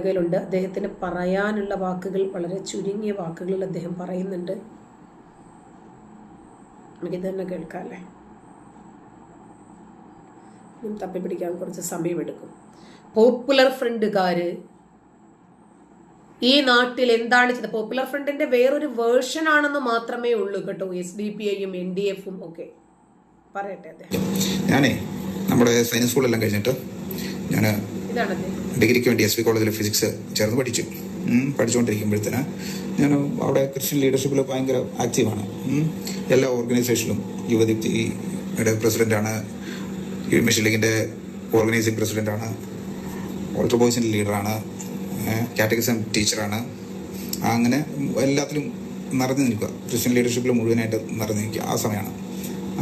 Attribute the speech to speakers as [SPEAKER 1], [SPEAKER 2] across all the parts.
[SPEAKER 1] കയ്യിലുണ്ട് അദ്ദേഹത്തിന് പറയാനുള്ള വാക്കുകൾ വളരെ ചുരുങ്ങിയ വാക്കുകളിൽ അദ്ദേഹം പറയുന്നുണ്ട്. എനിക്ക് തന്നെ തപ്പി തപ്പിപ്പിടിക്കാൻ കുറച്ച് സമയമെടുക്കും. പോപ്പുലർ ഫ്രണ്ടുകാര് ഈ നാട്ടിൽ എന്താണ് ചെയ്തത്? പോപ്പുലർ ഫ്രണ്ടിന്റെ വേറൊരു വേർഷൻ ആണെന്ന് മാത്രമേ ഉള്ളൂ കേട്ടോ. എസ് ഡി പി ഐയും എൻ ഡി എഫും ഒക്കെ. പറയട്ടെ
[SPEAKER 2] ഞാനേ നമ്മുടെ സയൻസ് സ്കൂളെല്ലാം കഴിഞ്ഞിട്ട് ഞാൻ ഡിഗ്രിക്ക് വേണ്ടി എസ് വി കോളേജിൽ ഫിസിക്സ് ചേർന്ന് പഠിച്ചു. പഠിച്ചുകൊണ്ടിരിക്കുമ്പോഴത്തേന് ഞാൻ അവിടെ ക്രിസ്ത്യൻ ലീഡർഷിപ്പിൽ ഭയങ്കര ആക്റ്റീവാണ് എല്ലാ ഓർഗനൈസേഷനിലും യുവദീപ്തിയുടെ പ്രസിഡന്റാണ് മിഷൻ ലീഗിന്റെ ഓർഗനൈസിംഗ് പ്രസിഡന്റാണ് ഓൾട്ടർ ബോയ്സിന്റെ ലീഡറാണ് കാറ്റഗറിസം ടീച്ചറാണ് അങ്ങനെ എല്ലാത്തിലും നിറഞ്ഞു നിൽക്കുക. ക്രിസ്ത്യൻ ലീഡർഷിപ്പിൽ മുഴുവനായിട്ട് നിറഞ്ഞു നിൽക്കുക. ആ സമയമാണ്.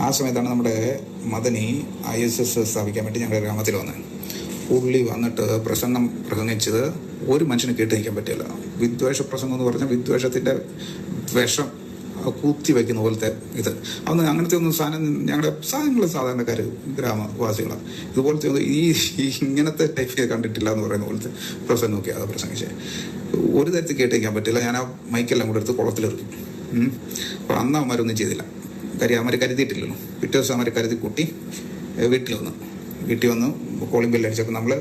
[SPEAKER 2] ആ സമയത്താണ് നമ്മുടെ മദനി ഐ എസ് എസ് സ്ഥാപിക്കാൻ വേണ്ടി ഞങ്ങളുടെ ഗ്രാമത്തിൽ വന്നത്. പുള്ളി വന്നിട്ട് പ്രസംഗം പ്രസംഗിച്ചത് ഒരു മനുഷ്യന് കേട്ട് നിൽക്കാൻ പറ്റില്ല. വിദ്വേഷ പ്രസംഗം എന്ന് പറഞ്ഞാൽ വിദ്വേഷത്തിന്റെ വിഷം കുത്തി വയ്ക്കുന്ന പോലത്തെ ഇത്. അന്ന് അങ്ങനത്തെ ഒന്നും സാധനം ഞങ്ങളുടെ സാധനങ്ങൾ സാധാരണക്കാർ ഗ്രാമവാസികളാണ് ഇതുപോലത്തെ ഈ ഇങ്ങനത്തെ ടൈപ്പ് കണ്ടിട്ടില്ല എന്ന് പറയുന്ന പോലത്തെ പ്രസംഗമൊക്കെ അത് പ്രസംഗിച്ചേ. ഒരു തരത്തിൽ കേട്ടിരിക്കാൻ പറ്റില്ല. ഞാൻ ആ മൈക്കെല്ലാം കൂടെ എടുത്ത് കുളത്തിലെറിക്കും. അപ്പം അന്ന് അവന്മാരൊന്നും ചെയ്തില്ല. കാര്യം അവന്മാർ കരുതിയിട്ടില്ലല്ലോ. പിറ്റേ ദിവസം അവന്മാർ കരുതി കൂട്ടി വീട്ടിൽ വന്നു. വീട്ടിൽ വന്ന്. കോളിംഗ് ബെല്ല് അടിച്ചപ്പോൾ നമ്മൾ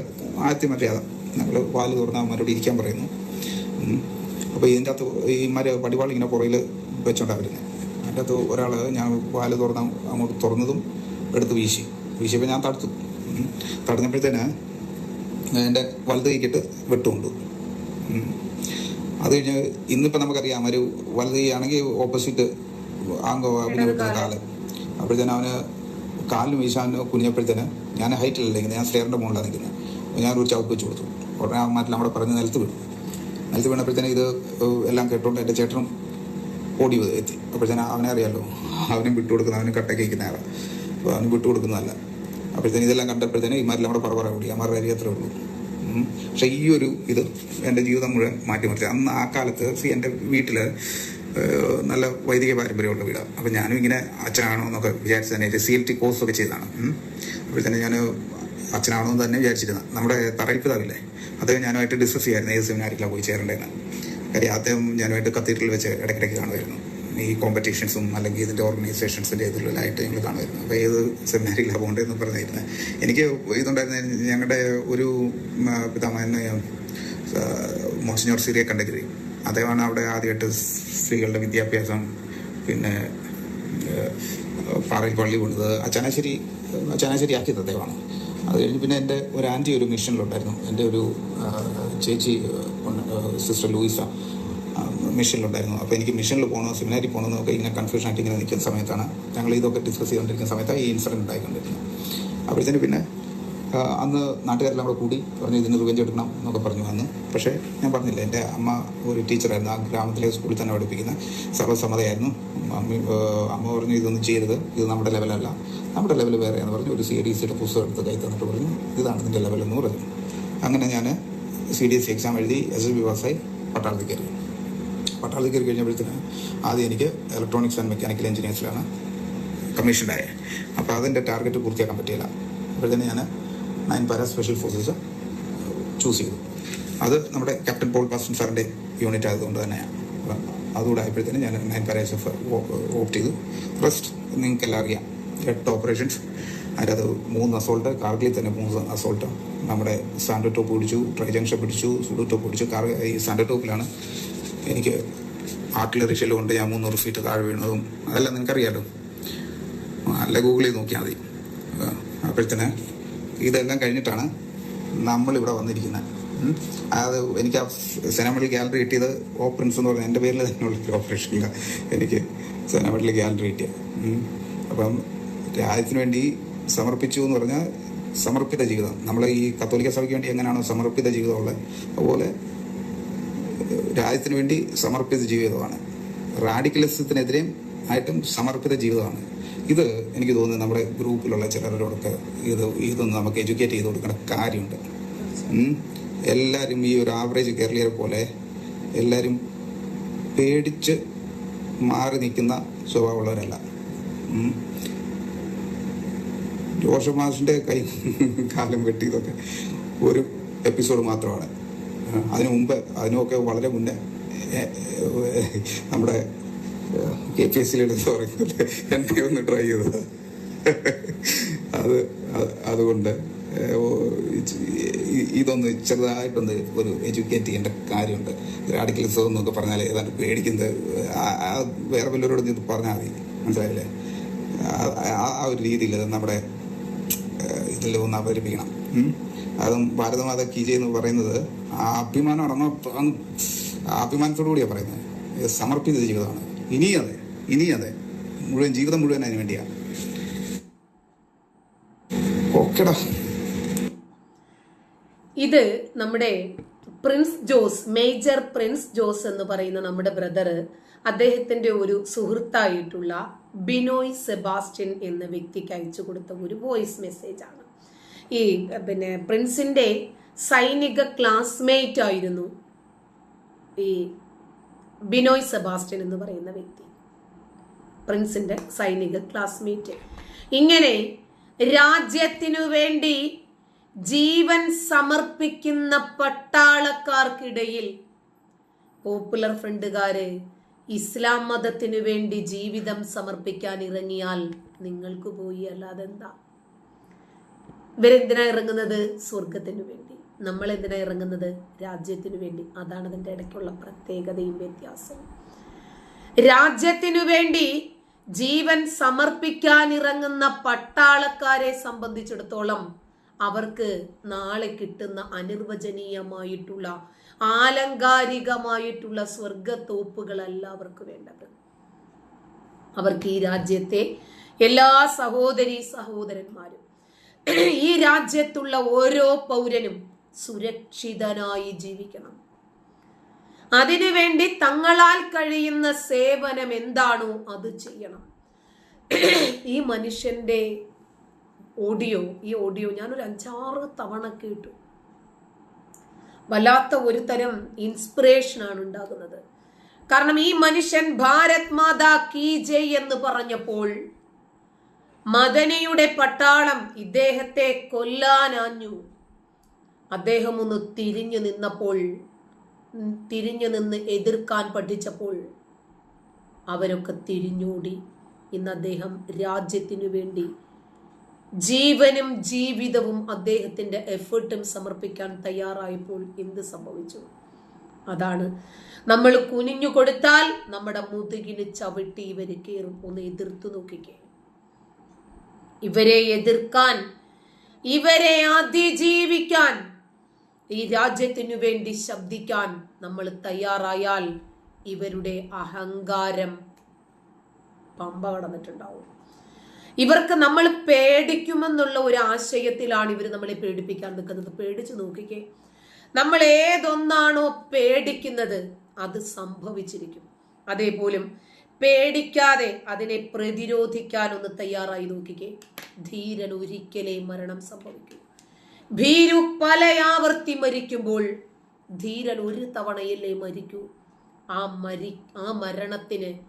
[SPEAKER 2] ആദ്യത്തെ മര്യാദ നമ്മൾ വാൽ തുറന്ന് അവന്മാരോട് ഇരിക്കാൻ പറയുന്നു. അപ്പോൾ ഇതിന്റെ അകത്ത് ഈ മര പടിവാൾ ഇങ്ങനെ പുറയിൽ വെച്ചോണ്ടാണ് വരുന്നത് അതിന്റെ അകത്ത് ഒരാൾ ഞാൻ വാൽ തുറന്ന് അങ്ങോട്ട് തുറന്നതും എടുത്ത് വീശി. വീശിയപ്പോൾ ഞാൻ തടുത്തു. തടഞ്ഞപ്പോഴത്തേന് എന്റെ വലത് കൈക്കിട്ട് വെട്ടുമുണ്ട് അത് കഴിഞ്ഞ് ഇന്നിപ്പോൾ നമുക്കറിയാം ഒരു വലത് കൈയാണെങ്കിൽ ഓപ്പോസിറ്റ് ആങ്കോ അഭിനയിക്കുന്ന കാലം. അപ്പോഴത്തേനും അവന് കാലിന് വീശാൻ കുനിഞ്ഞപ്പോഴത്തേന് ഞാൻ ഹൈറ്റിലല്ല നിൽക്കുന്നത് ഞാൻ സ്റ്റെയറിന്റെ മുകളിലാണ് നിൽക്കുന്നത് അപ്പോൾ ഞാൻ ഒരു ചവിപ്പ് വെച്ച് കൊടുത്തു. ഉടനെ മാറ്റിൽ അവിടെ പറഞ്ഞ് നിലത്ത് വീണു. നിലത്ത് വീണപ്പോഴത്തേന് ഇത് എല്ലാം കേട്ടോണ്ട് എന്റെ ചേട്ടനും ഓടി എത്തി. അപ്പോഴത്തേന് അവനെ അറിയാമല്ലോ അവനും വിട്ടുകൊടുക്കുന്ന അവനും കട്ടയ്ക്ക് വയ്ക്കുന്ന ആളാണ് അപ്പോൾ അവന് വിട്ടുകൊടുക്കുന്നതല്ല അപ്പോഴത്തേന് ഇതെല്ലാം കണ്ടപ്പോഴത്തേന് മാറ്റിൽ അവിടെ പറ പറ ഓടി. അമ്മമാരുടെ കാര്യം അത്രേ ഉള്ളൂ. പക്ഷേ ഈ ഒരു ഇത് എന്റെ ജീവിതം മുഴുവൻ മാറ്റിമറിച്ചു. അന്ന് ആ കാലത്ത് എന്റെ വീട്ടിൽ നല്ല വൈദിക പാരമ്പര്യമുള്ള വീടാണ്. അപ്പം ഞാനും ഇങ്ങനെ അച്ഛനാണോ എന്നൊക്കെ വിചാരിച്ചു തന്നെ സി എൽ ടി കോഴ്സ് ഒക്കെ ചെയ്തതാണ്. അപ്പോൾ തന്നെ ഞാൻ അച്ഛനാണോ എന്ന് തന്നെ വിചാരിച്ചിരുന്നത് നമ്മുടെ തറയിൽ പിതാവില്ലേ അദ്ദേഹം ഞാനുമായിട്ട് ഡിസ്കസ് ചെയ്യായിരുന്നു. ഏത് സെമിനാരിലാണ് പോയി ചേരേണ്ടതെന്ന് കാര്യം അദ്ദേഹം ഞാനുമായിട്ട് കത്തീഡ്രലിൽ വെച്ച് ഇടയ്ക്കിടയ്ക്ക് കാണുമായിരുന്നു. ഈ കോമ്പറ്റീഷൻസും അല്ലെങ്കിൽ ഇതിന്റെ ഓർഗനൈസേഷൻസിന്റെ ഇതിലായിട്ട് ഞങ്ങൾ കാണുമായിരുന്നു. അപ്പോൾ ഏത് സെമിനാരിലാണ് പോകേണ്ടതെന്ന് പറഞ്ഞിരുന്നത് എനിക്ക് ഇതുണ്ടായിരുന്ന ഞങ്ങളുടെ ഒരു പിതാമഹനെ മോസിനോർ സിറിയ കണ്ടഗിരി അദ്ദേഹമാണ് അവിടെ ആദ്യമായിട്ട് സ്ത്രീകളുടെ വിദ്യാഭ്യാസം പിന്നെ പാറയിൽ പള്ളി കൊണ്ടത്. അച്ചനാശ്ശേരി അച്ചനാശ്ശേരി ആക്കിയത് അദ്ദേഹമാണ്. അത് കഴിഞ്ഞ് പിന്നെ എന്റെ ഒരു ആന്റി ഒരു മിഷനിലുണ്ടായിരുന്നു. എന്റെ ഒരു ചേച്ചി സിസ്റ്റർ ലൂയിസ മിഷനിലുണ്ടായിരുന്നു. അപ്പോൾ എനിക്ക് മിഷനിൽ പോകണോ സെമിനാരിൽ പോകണമെന്നൊക്കെ ഇങ്ങനെ കൺഫ്യൂഷൻ ആയിട്ട് ഇങ്ങനെ നിൽക്കുന്ന സമയത്താണ് ഞങ്ങൾ ഇതൊക്കെ ഡിസ്കസ് ചെയ്തുകൊണ്ടിരിക്കുന്ന സമയത്താണ് ഈ ഇൻസിഡന്റ് ഉണ്ടായിക്കൊണ്ടിരുന്നത് അപ്പോഴത്തേന് പിന്നെ അന്ന് നാട്ടുകാരെല്ലാം കൂടെ കൂടി പറഞ്ഞു ഇതിന് റിവെഞ്ച് എടുക്കണം എന്നൊക്കെ പറഞ്ഞു അന്ന്. പക്ഷേ ഞാൻ പറഞ്ഞില്ല എന്റെ അമ്മ ഒരു ടീച്ചറായിരുന്നു. ആ ഗ്രാമത്തിലെ സ്കൂളിൽ തന്നെ പഠിപ്പിക്കുന്ന സർവസമ്മതയായിരുന്നു അമ്മ അമ്മ പറഞ്ഞു ഇതൊന്നും ചെയ്യരുത്. ഇത് നമ്മുടെ ലെവലല്ല. നമ്മുടെ ലെവൽ വേറെയാന്ന് പറഞ്ഞു. ഒരു സി ഡി സിയുടെ പുസ്തകം എടുത്ത് കൈ തന്നിട്ട് പറഞ്ഞു ഇതാണ് ഇതിന്റെ ലെവൽ എന്ന് പറഞ്ഞു. അങ്ങനെ ഞാൻ സി ഡി എസ് എക്സാം എഴുതി എസ് എസ് ബി പാസ്സായി പട്ടാളത്തിൽ കയറി. പട്ടാളത്തിൽ കയറി കഴിഞ്ഞപ്പോഴത്തേന് ആദ്യം എനിക്ക് ഇലക്ട്രോണിക്സ് ആൻഡ് മെക്കാനിക്കൽ എഞ്ചിനീയേഴ്സിലാണ് കമ്മീഷൻഡായത് അപ്പോൾ അതിന്റെ ടാർഗറ്റ് പൂർത്തിയാക്കാൻ പറ്റിയില്ല. അപ്പോഴത്തേന് ഞാൻ nine para special forces choose ചെയ്തു. അത് നമ്മുടെ ക്യാപ്റ്റൻ പോൾ ബാസ്റ്റൻ സാറിന്റെ യൂണിറ്റ് ആയതുകൊണ്ട് തന്നെയാണ്. അതുകൂടെ ആയപ്പോഴത്തേന് ഞാൻ നയൻ പാര എസ് എഫ് ഓപ്റ്റ് ചെയ്തു. റെസ്റ്റ് നിങ്ങൾക്കെല്ലാം അറിയാം. എട്ട് ഓപ്പറേഷൻസ്. അതിനകത്ത് മൂന്ന് അസോൾട്ട് കാർഗിൽ തന്നെ മൂന്ന് അസോൾട്ട്. നമ്മുടെ സാൻഡോ ടോപ്പ് പിടിച്ചു ട്രൈ ജംഗ്ഷൻ പിടിച്ചു സുഡു ടോപ്പ് പിടിച്ചു. കാർ ഈ സാൻഡോ ടോപ്പിലാണ് എനിക്ക് ആർട്ടിലറി ഷെല്ല് കൊണ്ട് ഞാൻ മുന്നൂറ് ഫീറ്റ് താഴെ വീണതും അതെല്ലാം നിനക്കറിയാലോ അല്ല ഗൂഗിളിൽ നോക്കിയാൽ മതി. അപ്പോഴത്തേന് ഇതെല്ലാം കഴിഞ്ഞിട്ടാണ് നമ്മളിവിടെ വന്നിരിക്കുന്നത്. അത് എനിക്ക് ആ സെനമള്ളി ഗാലറി കിട്ടിയത് ഓപ്പറൻസ് എന്ന് പറഞ്ഞാൽ എന്റെ പേരിൽ തന്നെയുള്ള ഓപ്പറേഷൻ ഓപ്പറേഷനില്ല എനിക്ക് സെനമള്ളി ഗാലറി കിട്ടിയ. അപ്പം രാജ്യത്തിന് വേണ്ടി സമർപ്പിച്ചു എന്ന് പറഞ്ഞാൽ സമർപ്പിത ജീവിതം. നമ്മൾ ഈ കത്തോലിക്ക സഭയ്ക്ക് വേണ്ടി എങ്ങനെയാണോ സമർപ്പിത ജീവിതമുള്ളത് അതുപോലെ രാജ്യത്തിന് വേണ്ടി സമർപ്പിത ജീവിതമാണ്. റാഡിക്കലിസത്തിനെതിരെയും ആയിട്ടും സമർപ്പിത ജീവിതമാണ്. ഇത് എനിക്ക് തോന്നുന്നു നമ്മുടെ ഗ്രൂപ്പിലുള്ള ചിലരോടൊക്കെ ഇത് ഇതൊന്ന് നമുക്ക് എഡ്യൂക്കേറ്റ് ചെയ്ത് കൊടുക്കേണ്ട കാര്യമുണ്ട്. എല്ലാവരും ഈ ഒരു ആവറേജ് കേരളീയരെ പോലെ എല്ലാവരും പേടിച്ച് മാറി നിൽക്കുന്ന സ്വഭാവമുള്ളവരല്ല. ജോഷ മാഷിന്റെ കൈ കാലം വെട്ടിയതൊക്കെ ഒരു എപ്പിസോഡ് മാത്രമാണ്. അതിനു മുമ്പ് അതിനുമൊക്കെ വളരെ മുന്നേ നമ്മുടെ കെ പി എസ് സിയിലെടുത്ത് പറയുന്നത് എന്നെ ഒന്ന് ട്രൈ ചെയ്തത് അത് അത് അതുകൊണ്ട് ഇതൊന്ന് ചെറുതായിട്ടൊന്ന് ഒരു എഡ്യൂക്കേറ്റ് ചെയ്യേണ്ട കാര്യമുണ്ട്. റാഡിക്കലിസം എന്നൊക്കെ പറഞ്ഞാൽ ഏതാണ്ട് പേടിക്കുന്നത് വേറെ വല്ലവരോട് ഇത് പറഞ്ഞാൽ മതി. മനസ്സിലായില്ലേ? ആ- ഒരു രീതിയിൽ നമ്മുടെ ഇതിൽ ഒന്ന് അവതരിപ്പിക്കണം. അതും ഭാരതമാത കീജെ എന്ന് പറയുന്നത് ആ അഭിമാനം അടങ്ങ അഭിമാനത്തോടു കൂടിയാണ് പറയുന്നത്. സമർപ്പിത ജീവിതമാണ്. ഇനി അതെ ഇനി അതെ മുഴുവൻ ജീവിതം മുഴുവൻ അതിന് വേണ്ടിയാണ് ഓക്കെടാ.
[SPEAKER 1] ഇത് നമ്മുടെ പ്രിൻസ് ജോസ് മേജർ പ്രിൻസ് ജോസ് എന്ന് പറയുന്ന നമ്മുടെ ബ്രദർ അദ്ദേഹത്തിന്റെ ഒരു സുഹൃത്തായിട്ടുള്ള ബിനോയ് സെബാസ്റ്റ്യൻ എന്ന വ്യക്തിക്ക് അയച്ചു കൊടുത്ത ഒരു വോയിസ് മെസ്സേജ് ആണ്. ഈ പിന്നെ പ്രിൻസിന്റെ സൈനിക ക്ലാസ്മേറ്റ് ആയിരുന്നു ഈ ബിനോയ് സെബാസ്റ്റ്യൻ എന്ന് പറയുന്ന വ്യക്തി. പ്രിൻസിന്റെ സൈനിക ക്ലാസ്മേറ്റ് ഇങ്ങനെ രാജ്യത്തിനു വേണ്ടി ജീവൻ സമർപ്പിക്കുന്ന പട്ടാളക്കാർക്കിടയിൽ പോപ്പുലർ ഫ്രണ്ടുകാര് ഇസ്ലാം മതത്തിനു വേണ്ടി ജീവിതം സമർപ്പിക്കാൻ ഇറങ്ങിയാൽ നിങ്ങൾക്ക് പോയി അല്ലാതെന്താ? ഇവരെന്തിനാ ഇറങ്ങുന്നത്? സ്വർഗത്തിനു വേണ്ടി. നമ്മൾ എന്തിനാ ഇറങ്ങുന്നത്? രാജ്യത്തിനു വേണ്ടി. അതാണ് അതിന്റെ ഇടയ്ക്കുള്ള പ്രത്യേകതയും വ്യത്യാസവും. രാജ്യത്തിനു വേണ്ടി ജീവൻ സമർപ്പിക്കാൻ ഇറങ്ങുന്ന പട്ടാളക്കാരെ സംബന്ധിച്ചിടത്തോളം അവർക്ക് നാളെ കിട്ടുന്ന അനിർവചനീയമായിട്ടുള്ള ആലങ്കാരികമായിട്ടുള്ള സ്വർഗത്തോപ്പുകളല്ല അവർക്ക് വേണ്ടത്. അവർക്ക് ഈ രാജ്യത്തെ എല്ലാ സഹോദരി സഹോദരന്മാരും ഈ രാജ്യത്തുള്ള ഓരോ പൗരനും സുരക്ഷിതനായി ജീവിക്കണം. അതിനുവേണ്ടി തങ്ങളാൽ കഴിയുന്ന സേവനം എന്താണോ അത് ചെയ്യണം. ഈ മനുഷ്യന്റെ ഓഡിയോ ഈ ഓഡിയോ ഞാനൊരു അഞ്ചാറ് തവണ കേട്ടു. വല്ലാത്ത ഒരു തരം ഇൻസ്പിറേഷൻ ആണ് ഉണ്ടാകുന്നത്. കാരണം ഈ മനുഷ്യൻ ഭാരത് മാതാ കീ ജയ് എന്ന് പറഞ്ഞപ്പോൾ മദനയുടെ പട്ടാളം ഇദ്ദേഹത്തെ കൊല്ലാനാഞ്ഞു. അദ്ദേഹം ഒന്ന് തിരിഞ്ഞു നിന്നപ്പോൾ തിരിഞ്ഞു നിന്ന് എതിർക്കാൻ പഠിച്ചപ്പോൾ അവരൊക്കെ തിരിഞ്ഞോടി. ഇന്ന് അദ്ദേഹം രാജ്യത്തിനു വേണ്ടി ജീവനും ജീവിതവും അദ്ദേഹത്തിന്റെ എഫേർട്ടും സമർപ്പിക്കാൻ തയ്യാറായപ്പോൾ എന്ത് സംഭവിച്ചു? അതാണ് നമ്മൾ കുനിഞ്ഞു കൊടുത്താൽ നമ്മുടെ മുതുകിന് ചവിട്ടി ഇവർ കയറും. ഒന്ന് എതിർത്തു നോക്കിക്കേ. ഇവരെ എതിർക്കാൻ ഇവരെ അതിജീവിക്കാൻ ഈ രാജ്യത്തിനു വേണ്ടി ശബ്ദിക്കാൻ നമ്മൾ തയ്യാറായാൽ ഇവരുടെ അഹങ്കാരം പമ്പ കടന്നിട്ടുണ്ടാവും ഇവർക്ക് നമ്മൾ പേടിക്കുമെന്നുള്ള ഒരു ആശയത്തിലാണ് ഇവർ നമ്മളെ പേടിപ്പിക്കാൻ നിൽക്കുന്നത്. പേടിച്ചു നോക്കിക്കേ. നമ്മൾ ഏതൊന്നാണോ പേടിക്കുന്നത് അത് സംഭവിച്ചിരിക്കും. അതേപോലും പേടിക്കാതെ അതിനെ പ്രതിരോധിക്കാൻ ഒന്ന് തയ്യാറായി നോക്കിക്കേ. ധീരൻ ഒരിക്കലേ മരണം സംഭവിക്കൂ ഭീരു പലയാവർത്തി മരിക്കുമ്പോൾ ധീരൻ ഒരു തവണയല്ലേ മരിക്കൂ? ആ മരി ആ മരണത്തിന്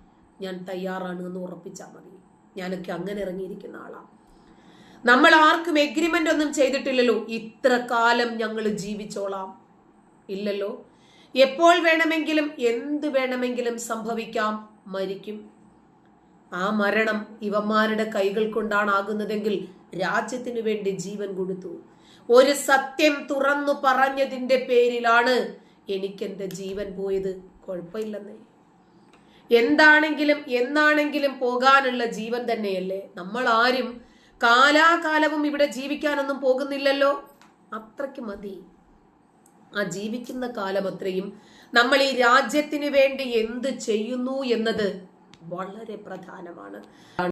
[SPEAKER 1] ഞാൻ തയ്യാറാണ് എന്ന് ഉറപ്പിച്ചാൽ മതി. ഞാനൊക്കെ അങ്ങനെ ഇറങ്ങിയിരിക്കുന്ന ആളാണ് നമ്മൾ ആർക്കും എഗ്രിമെന്റ് ഒന്നും ചെയ്തിട്ടില്ലല്ലോ. ഇത്ര കാലം ഞങ്ങൾ ജീവിച്ചോളാം. ഇല്ലല്ലോ. എപ്പോൾ വേണമെങ്കിലും എന്ത് വേണമെങ്കിലും സംഭവിക്കാം മരിക്കും. ആ മരണം ഇവന്മാരുടെ കൈകൾ കൊണ്ടാണ് ആകുന്നതെങ്കിൽ രാജ്യത്തിനു വേണ്ടി ജീവൻ കൊടുത്തു. ഒരു സത്യം തുറന്നു പറഞ്ഞതിന്റെ പേരിലാണ് എനിക്കെന്റെ ജീവൻ പോയത്. കുഴപ്പമില്ലെന്നേ. എന്താണെങ്കിലും എന്നാണെങ്കിലും പോകാനുള്ള ജീവൻ തന്നെയല്ലേ. നമ്മൾ ആരും കാലാകാലവും ഇവിടെ ജീവിക്കാനൊന്നും പോകുന്നില്ലല്ലോ. അത്രയ്ക്ക് മതി. ആ ജീവിക്കുന്ന കാലം അത്രയും നമ്മൾ ഈ രാജ്യത്തിന് വേണ്ടി എന്ത് ചെയ്യുന്നു എന്നത് വളരെ പ്രധാനമാണ്.